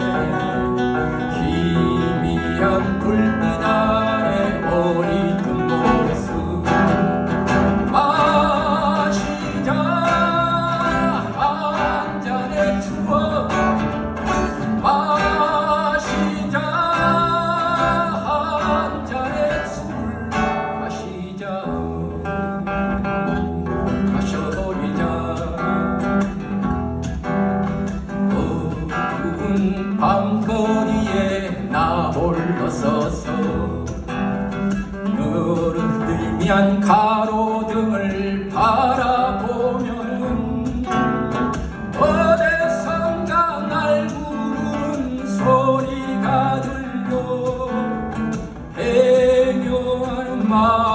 Amen. 밤거리에 나 홀로 서서 눈을 들면 가로등을 바라보면 어디선가 날 부르는 소리가 들려 해녀하는 마음